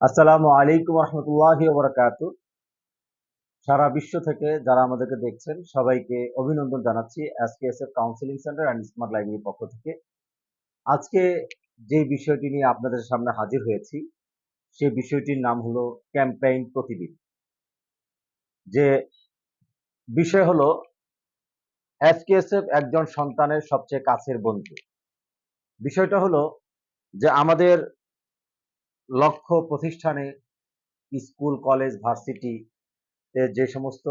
আসসালামু আলাইকুম রহমতুল্লাহি ওবরাকাত সারা বিশ্ব থেকে যারা আমাদেরকে দেখছেন, সবাইকে অভিনন্দন জানাচ্ছি SKSF counselling centre and smart লাইব্রেরির পক্ষ থেকে। আজকে যে বিষয়টি নিয়ে আপনাদের সামনে হাজির হয়েছি, সে বিষয়টির নাম হলো ক্যাম্পেইন প্রতিদিন। যে বিষয় হলো, এসকেএসএফ একজন সন্তানের সবচেয়ে কাছের বন্ধু। বিষয়টা হলো যে আমাদের লক্ষ্য প্রতিষ্ঠানে স্কুল, কলেজ, ভার্সিটি যে সমস্ত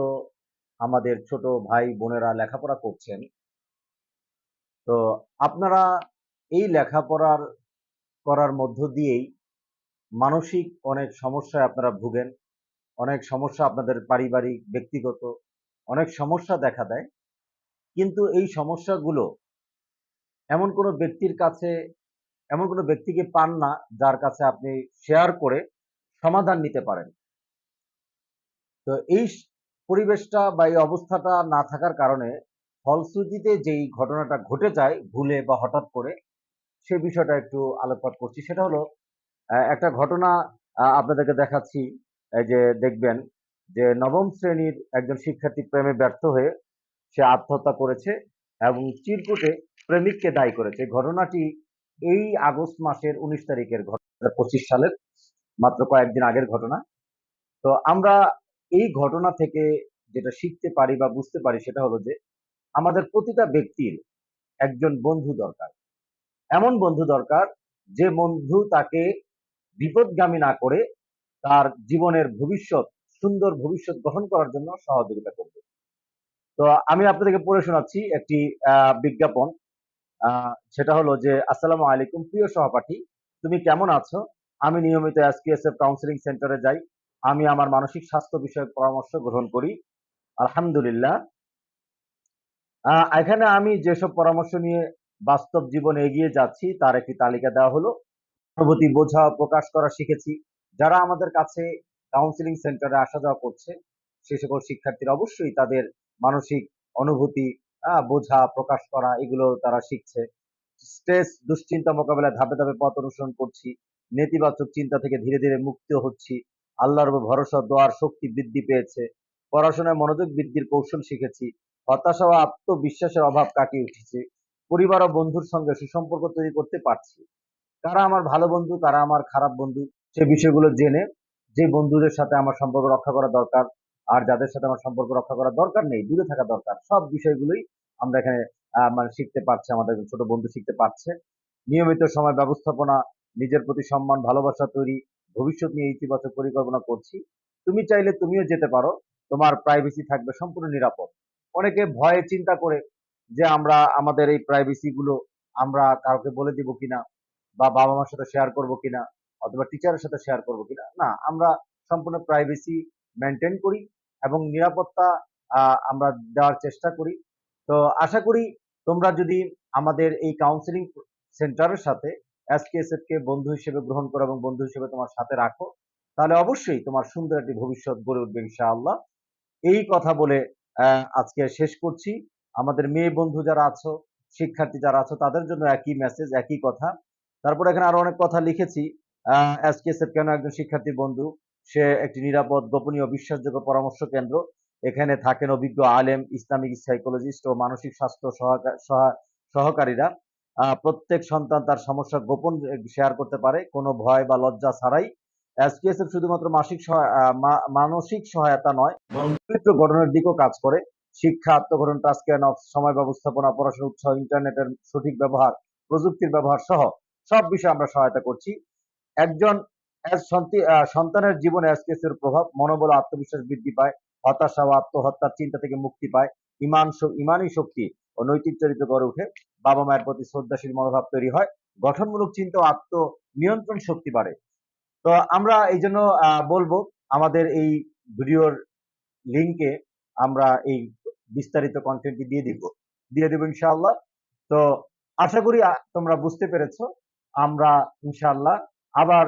আমাদের ছোট ভাই বোনেরা লেখাপড়া করছেন, তো আপনারা এই লেখাপড়ার করার মধ্য দিয়েই মানসিক অনেক সমস্যায় আপনারা ভুগেন, অনেক সমস্যা আপনাদের পারিবারিক, ব্যক্তিগত অনেক সমস্যা দেখা দেয়। কিন্তু এই সমস্যাগুলো এমন কোনো ব্যক্তির কাছে এমন কোনো ব্যক্তিকে পান না যার কাছে আপনি শেয়ার করে সমাধান নিতে পারেন। তো এই পরিবেশটা বা এই অবস্থাটা না থাকার কারণে ফলশ্রুতিতে যেই ঘটনাটা ঘটে যায় ভুলে বা হঠাৎ করে, সে বিষয়টা একটু আলোকপাত করছি। সেটা হলো একটা ঘটনা আপনাদেরকে দেখাচ্ছি। যে দেখবেন যে নবম শ্রেণির একজন শিক্ষার্থী প্রেমে ব্যর্থ হয়ে সে আত্মহত্যা করেছে এবং চিরকুটে প্রেমিককে দায়ী করেছে। ঘটনাটি এই আগস্ট মাসের উনিশ তারিখের ঘটনা পঁচিশ সালের মাত্র কয়েকদিন আগের ঘটনা। তো আমরা এই ঘটনা থেকে যেটা শিখতে পারি বা বুঝতে পারি সেটা হলো যে, আমাদের প্রতিটা ব্যক্তির একজন বন্ধু দরকার। এমন বন্ধু দরকার যে বন্ধু তাকে বিপদগামী না করে তার জীবনের ভবিষ্যৎ, সুন্দর ভবিষ্যৎ গ্রহণ করার জন্য সহযোগিতা করবে। তো আমি আপনাদেরকে পড়ে শোনাচ্ছি একটি বিজ্ঞাপন। সেটা হলো যে, আসসালামু আলাইকুম, প্রিয় সহপাঠী, তুমি কেমন আছো? আমি নিয়মিত এসকেএসএফ কাউন্সিলিং সেন্টারে যাই। আমি আমার মানসিক স্বাস্থ্য বিষয়ক পরামর্শ গ্রহণ করি। আলহামদুলিল্লাহ। এখানে আমি যেসব পরামর্শ নিয়ে বাস্তব জীবনে এগিয়ে যাচ্ছি, তার একটি তালিকা দেওয়া হলো। অনুভূতি বোঝা প্রকাশ করা শিখেছি। যারা আমাদের কাছে কাউন্সিলিং সেন্টারে আসা যাওয়া করছে, সে সকল শিক্ষার্থীরা অবশ্যই তাদের মানসিক অনুভূতি বোঝা, প্রকাশ করা, এগুলো তারা শিখছে। স্ট্রেস দুশ্চিন্তা মোকাবেলায় ধাপে ধাপে পথ অনুসরণ করছি। নেতিবাচক চিন্তা থেকে ধীরে ধীরে মুক্ত হচ্ছি। আল্লাহর ভরসা, দোয়ার শক্তি বৃদ্ধি পেয়েছে। পড়াশোনায় মনোযোগ বৃদ্ধির কৌশল শিখেছি। হতাশা ও আত্মবিশ্বাসের অভাব কাটিয়ে উঠেছে। পরিবার ও বন্ধুর সঙ্গে সুসম্পর্ক তৈরি করতে পারছি। কারা আমার ভালো বন্ধু, কারা আমার খারাপ বন্ধু, সে বিষয়গুলো জেনে, যে বন্ধুদের সাথে আমার সম্পর্ক রক্ষা করা দরকার। আর যাদের সাথে আমার সম্পর্ক রক্ষা করা দরকার নেই, দূরে থাকা দরকার। সব বিষয়গুলোই আমরা এখানে মানে শিখতে পারছি, আমাদের ছোট বন্ধু শিখতে পারছে। নিয়মিত সময় ব্যবস্থাপনা, নিজের প্রতি সম্মান, ভালোবাসা তৈরি, ভবিষ্যৎ নিয়ে ইতিবাচক পরিকল্পনা করছি। তুমি চাইলে তুমিও যেতে পারো, তোমার প্রাইভেসি থাকবে সম্পূর্ণ নিরাপদ। অনেকে ভয়ে চিন্তা করে যে আমরা, আমাদের এই প্রাইভেসি গুলো আমরা কাউকে বলে দিব কিনা, বা বাবা মার সাথে শেয়ার করব কিনা, অথবা টিচারের সাথে শেয়ার করব কিনা। না, আমরা সম্পূর্ণ প্রাইভেসি মেনটেন করি এবং নিরাপত্তা আমরা দেওয়ার চেষ্টা করি। তো আশা করি তোমরা যদি আমাদের এই কাউন্সিলিং সেন্টারের সাথে এসকেএসএফ কে বন্ধু হিসেবে গ্রহণ করো এবং বন্ধু হিসেবে তোমার সাথে রাখো, তাহলে অবশ্যই তোমার সুন্দর একটি ভবিষ্যৎ গড়ে উঠবে ইনশাআল্লাহ। এই কথা বলে আজকে শেষ করছি। আমাদের মেয়ে বন্ধু যারা আছো, শিক্ষার্থী যারা আছো, তাদের জন্য একই মেসেজ একই কথা। তারপর এখানে আরও অনেক কথা লিখেছি। এসকেএসএফ কেন একজন শিক্ষার্থী বন্ধু সে একটি নিরাপদ, গোপনীয়, বিশ্বাসযোগ্য পরামর্শ কেন্দ্র। এখানে থাকেন অভিজ্ঞ আলেম, ইসলামিক সাইকোলজিস্ট ও মানসিক স্বাস্থ্য সহকারীরা। প্রত্যেক সন্তান তার সমস্যা গোপন শেয়ার করতে পারে, কোনো ভয় বা লজ্জা ছাড়াই। এসকেএসএফ শুধুমাত্র মাসিক মানসিক সহায়তা নয় চরিত্র গঠনের দিকেও কাজ করে। শিক্ষা আত্মগঠন টাস্ক সময় ব্যবস্থাপনা, পড়াশোনা উৎসাহ ইন্টারনেটের সঠিক ব্যবহার, প্রযুক্তির ব্যবহার সহ সব বিষয়ে আমরা সহায়তা করছি। একজন সন্তানের জীবনে এসকেএসের প্রভাব, মনোবল, আত্মবিশ্বাস বৃদ্ধি পায়, হতাশা ও আত্মহত্যার চিন্তা থেকে মুক্তি পায়, ইমান ইমানি শক্তি ও নৈতিক চরিত্র গড়ে উঠে বাবা মায়ের প্রতি শ্রদ্ধাশীল মনোভাব তৈরি হয়, গঠনমূলক চিন্তা ও আত্ম নিয়ন্ত্রণ শক্তি বাড়ে। তো আমরা এই জন্য বলব, আমাদের এই ভিডিওর লিঙ্কে আমরা এই বিস্তারিত কন্টেন্টটি দিয়ে দিব। দিয়ে দেব ইনশাআল্লাহ। তো আশা করি তোমরা বুঝতে পেরেছ। আমরা ইনশাআল্লাহ আবার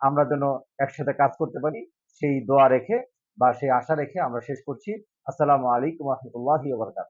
আমরা যেন একসাথে কাজ করতে পারি, সেই দোয়া রেখে বা সেই আশা রেখে আমরা শেষ করছি। আসসালামু আলাইকুম রহমতুল্লাহ বারকাত